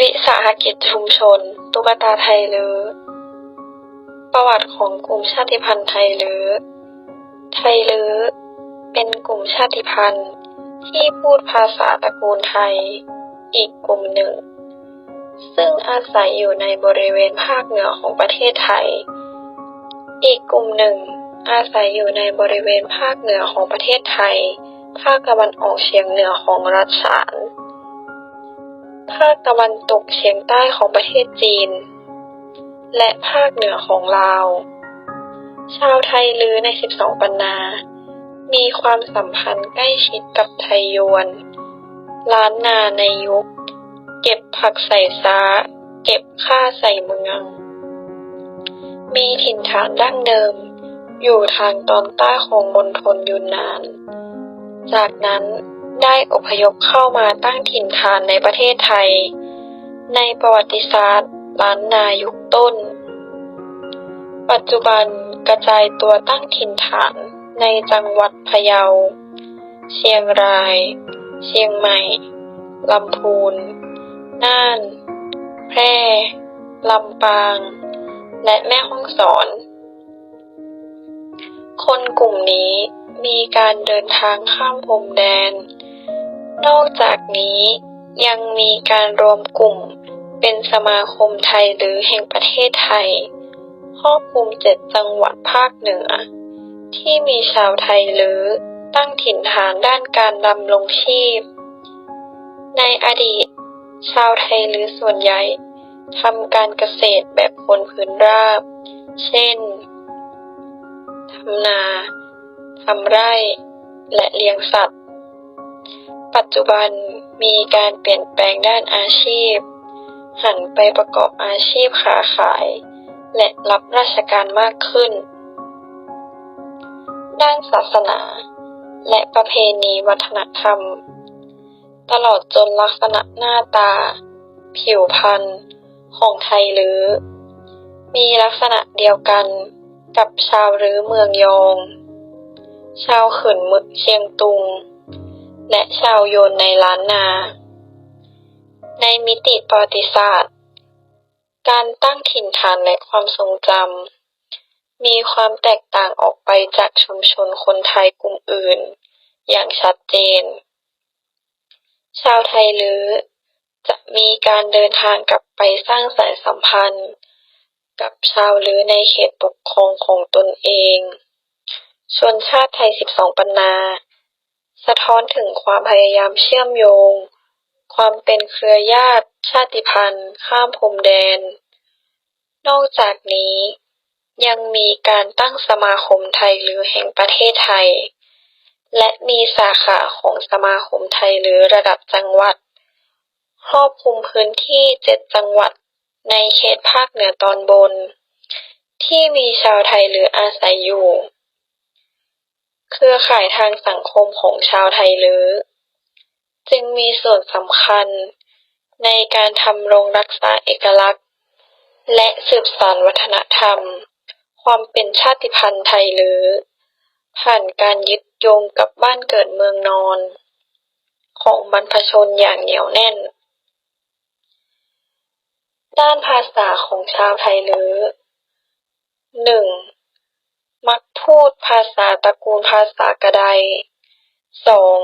วิสาหกิจชุมชน ตุ๊กตาไทยลื้อประวัติของกลุ่มชาติพันธุ์ไทยลื้อไทยลื้อเป็นกลุ่มชาติพันธุ์ ที่พูดภาษาตระกูลไทย อีกกลุ่มหนึ่ง ซึ่งอาศัยอยู่ในบริเวณภาคเหนือของประเทศไทย อีกกลุ่มหนึ่ง อาศัยอยู่ในบริเวณภาคเหนือของประเทศไทย ภาคตะวันออกเฉียงเหนือของรัฐฉาน ภาคตะวันตกเฉียงใต้ของประเทศจีน และภาคเหนือของลาว ชาวไทยลือใน 12 ปันนา มีความสัมพันธ์ใกล้ชิดกับไทยยวน ล้านนาในยุค เก็บผักใส่ซ้า เก็บข้าใส่เมือง มีถิ่นฐานดั้งเดิม อยู่ทางตอนใต้ของมณฑลยูนนาน จากนั้น ได้อพยพเข้ามาตั้งถิ่นฐานในประเทศไทย ในประวัติศาสตร์ล้านนายุคต้น ปัจจุบันกระจายตัวตั้งถิ่นฐานในจังหวัดพะเยา เชียงราย เชียงใหม่ ลำพูน น่าน แพร่ ลำปาง และแม่ฮ่องสอน คนกลุ่มนี้มีการเดินทางข้ามพรมแดน นอกจากนี้ยังมีการรวมกลุ่มเป็นสมาคมไทยลื้อแห่งประเทศไทย ครอบคลุมเจ็ดจังหวัดภาคเหนือ ที่มีชาวไทยลื้อตั้งถิ่นฐานด้านการดำรงชีพ ในอดีต ชาวไทยลื้อส่วนใหญ่ทำการเกษตรแบบคนพื้นราบ เช่น ทำนา ทำไร่ และเลี้ยงสัตว์ ปัจจุบันมีการเปลี่ยนแปลงด้านอาชีพ หันไปประกอบอาชีพค้าขาย และรับราชการมากขึ้น ด้านศาสนา และประเพณีวัฒนธรรม ตลอดจนลักษณะหน้าตา ผิวพรรณของไทยลือ มีลักษณะเดียวกันกับชาวรื้อเมืองยอง ชาวเขินมึกเชียงตุง และชาวโยนในล้านนา ในมิติประวัติศาสตร์ การตั้งถิ่นฐานและความทรงจำมีความแตกต่างออกไปจากชุมชนคนไทยกลุ่มอื่น อย่างชัดเจน ชาวไทยลื้อจะมีการเดินทางกลับไปสร้างสายสัมพันธ์ กับชาวลือในเขตปกครองของตนเอง ชนชาติไทย 12 ปันนา สะท้อนถึงความพยายามเชื่อมโยง ความเป็นเครือญาติชาติพันธุ์ ข้ามพรมแดน นอกจากนี้ยังมีการตั้งสมาคมไทยลือแห่งประเทศไทย และมีสาขาของสมาคมไทยลือระดับจังหวัด ครอบคลุมพื้นที่เจ็ดจังหวัดในเขตภาคเหนือตอนบน ที่มีชาวไทยลื้ออาศัยอยู่ เครือข่ายทางสังคมของชาวไทยลื้อ จึงมีส่วนสำคัญในการทำรงรักษาเอกลักษณ์ และสืบสานวัฒนธรรม ความเป็นชาติพันธุ์ไทยลื้อผ่านการยึดโยงกับบ้านเกิดเมืองนอน ของบรรพชนอย่างเหนียวแน่น ด้านภาษาของชาวไทยลื้อหนึ่ง พูดภาษาตระกูลภาษากะไดสอง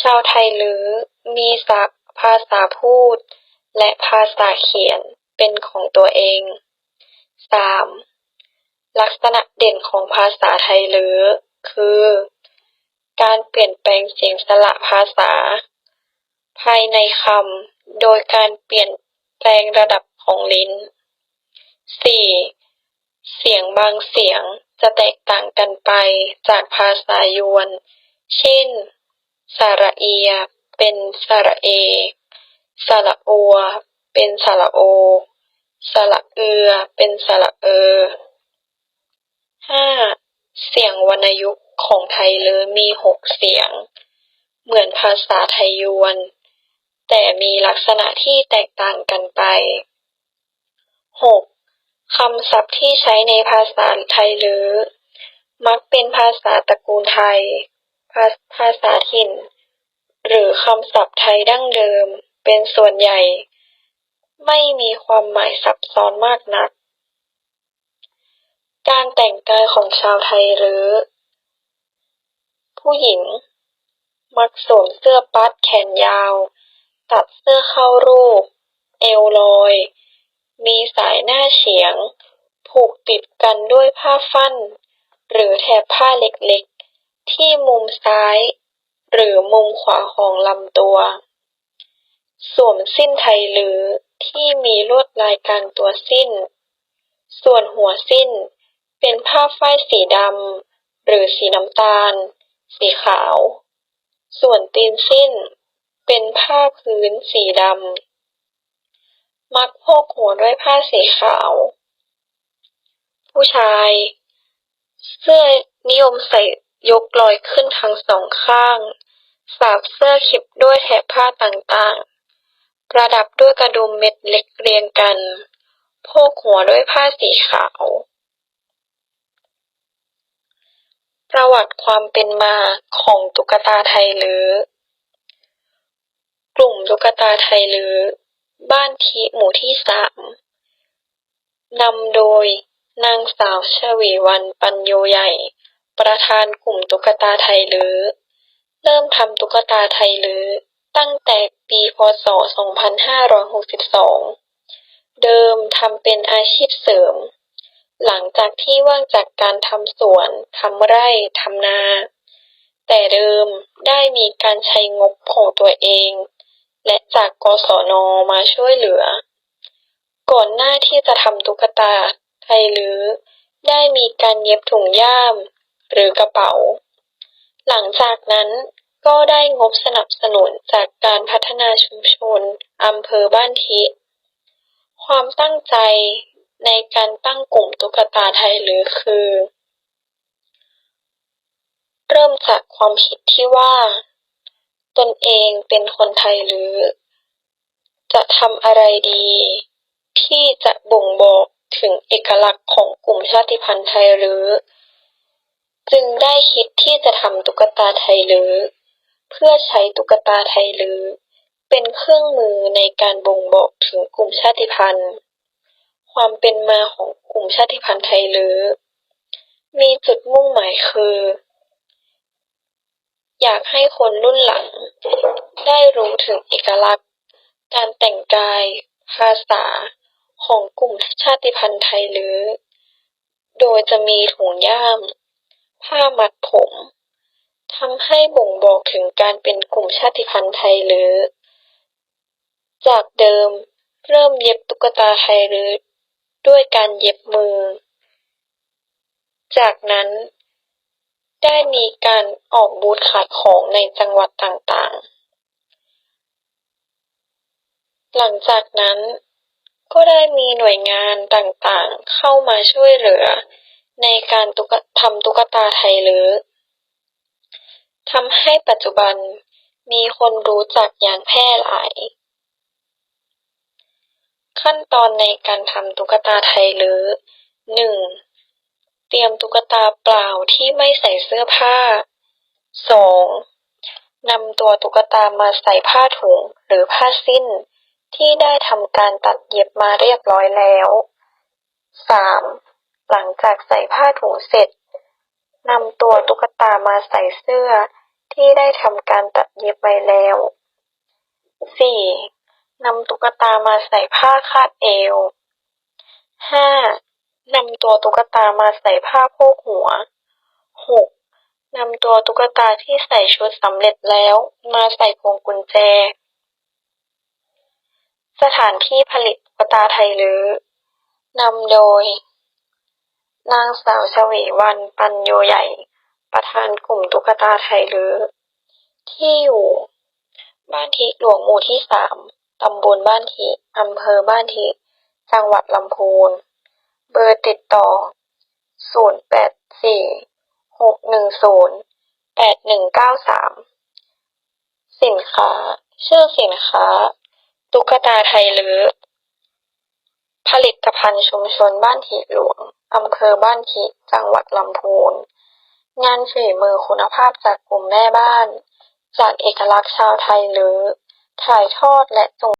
ชาวไทยลื้อมีศักภาษาพูด และภาษาเขียนเป็นของตัวเองสามลักษณะเด่นของภาษาไทยลื้อคือ การเปลี่ยนแปลงเสียงสระภาษา ภายในคำโดยการเปลี่ยนแปลงระดับของลิ้นสี่เสียงบางเสียง จะแตกต่างกันไปจากภาษายวน เช่น สระเอีย เป็นสระเอ สระอัว เป็นสระโอ สระเอือ เป็นสระเออห้าเสียงวรรณยุกต์ของไทยเลื้อมีหกเสียง เหมือนภาษาไทยยวน แต่มีลักษณะที่แตกต่างกันไปหก คำศัพท์ที่ใช้ในภาษาไทยลื้อมักเป็นภาษาตระกูลไทย ภาภาษาถิ่น หรือคำศัพท์ไทยดั้งเดิม เป็นส่วนใหญ่ ไม่มีความหมายซับซ้อนมากนัก การแต่งกายของชาวไทยหรือ ผู้หญิง มักสวมเสื้อปัดแขนยาว ตัดเสื้อเข้ารูป เอวลอย มีสายหน้าเฉียง ผูกติดกันด้วยผ้าฟั่น หรือแถบผ้าเล็กๆ ที่มุมซ้าย หรือมุมขวาของลำตัว สวมสิ้นไทยหรือที่มีลวดลายกลางตัวสิ้น ส่วนหัวสิ้นเป็นผ้าฝ้ายสีดำหรือสีน้ำตาล สีขาว ส่วนตีนสิ้น เป็นผ้าพื้นสีดำ มักโพกหัวด้วยผ้าสีขาว ผู้ชาย เสื้อนิยมใส่ยกลอยขึ้นทั้งสองข้าง สาบเสื้อขิบด้วยแถบผ้าต่างๆ ประดับด้วยกระดุมเม็ดเล็กเรียงกัน โพกหัวด้วยผ้าสีขาว ประวัติความเป็นมาของตุ๊กตาไทยลื้อกลุ่มตุ๊กตาไทยลื้อ บ้านทิหมู่ที่สามนำโดย นางสาวชวีวรรณปัญโยใหญ่ ประธานกลุ่มตุ๊กตาไทยลื้อเริ่มทำตุ๊กตาไทยลื้อตั้งแต่ปีพ.ศ.2562 เดิมทำเป็นอาชีพเสริม หลังจากที่ว่างจากการทำสวนทำไร่ทำนา แต่เดิมได้มีการใช้งบของตัวเอง และจากกศน.มาช่วยเหลือ ก่อนหน้าที่จะทำตุ๊กตาไทยลื้อได้มีการเย็บถุงย่าม หรือกระเป๋า หลังจากนั้นก็ได้งบสนับสนุนจากการพัฒนาชุมชนอำเภอบ้านทิ ความตั้งใจในการตั้งกลุ่มตุ๊กตาไทยลื้อคือ เริ่มจากความคิดที่ว่า ตนเองเป็นคนไทยลื้อจะทำอะไรดี ที่จะบ่งบอกถึงเอกลักษณ์ของกลุ่มชาติพันธุ์ไทยลื้อจึงได้คิดที่จะทำตุ๊กตาไทยลื้อเพื่อใช้ตุ๊กตาไทยลื้อเป็นเครื่องมือในการบ่งบอกถึงกลุ่มชาติพันธุ์ ความเป็นมาของกลุ่มชาติพันธุ์ไทยลื้อมีจุดมุ่งหมายคือ อยากให้คนรุ่นหลัง ได้รู้ถึงเอกลักษณ์ การแต่งกาย ภาษา ของกลุ่มชาติพันธุ์ไทยลื้อ โดยจะมีถุงย่าม ผ้ามัดผมทำให้บ่งบอกถึงการเป็นกลุ่มชาติพันธุ์ไทยลื้อ จากเดิมเริ่มเย็บตุ๊กตาไทยลื้อด้วยการเย็บมือ จากนั้น ได้มีการออกบูธขายของในจังหวัดต่าง ๆ หลังจากนั้นก็ได้มีหน่วยงานต่างๆ เข้ามาช่วยเหลือ ในการทำตุ๊กตาไทยลื้อทำให้ปัจจุบันมีคนรู้จักอย่างแพร่หลาย ขั้นตอนในการทำตุ๊กตาไทยลื้อหนึ่ง เตรียมตุ๊กตาเปล่าที่ไม่ใส่เสื้อผ้าสองนำตัวตุ๊กตามาใส่ผ้าถุงหรือผ้าสิ้น ที่ได้ทำการตัดเย็บมาเรียบร้อยแล้วสามหลังจากใส่ผ้าถุงเสร็จนำตัวตุ๊กตามาใส่เสื้อที่ได้ทำการตัดเย็บไว้แล้วสี่นำตุ๊กตามาใส่ผ้าคาดเอวห้า นำตัวตุ๊กตามาใส่ผ้าโพกหัวหกนำตัวตุ๊กตาที่ใส่ชุดสำเร็จแล้ว มาใส่พวงกุญแจ สถานที่ผลิตตุ๊กตาไทยลื้อนำโดย นางสาวชวีวรรณปัญโยใหญ่ ประธานกลุ่มตุ๊กตาไทยลื้อที่อยู่ บ้านทิหลวงหมู่ที่สามตำบลบ้านทิอำเภอบ้านทิจังหวัดลำพูน เบอร์ติดต่อ ศูนย์แปดสี่หกหนึ่งศูนย์แปดหนึ่งเก้าสาม สินค้า ชื่อสินค้า ตุ๊กตาไทยลื้อ ผลิตภัณฑ์ชุมชนบ้านทิหลวง อำเภอบ้านทิจังหวัดลำพูน งานฝีมือคุณภาพจากกลุ่มแม่บ้าน จากเอกลักษณ์ชาวไทยลื้อ ถ่ายทอดและส่ง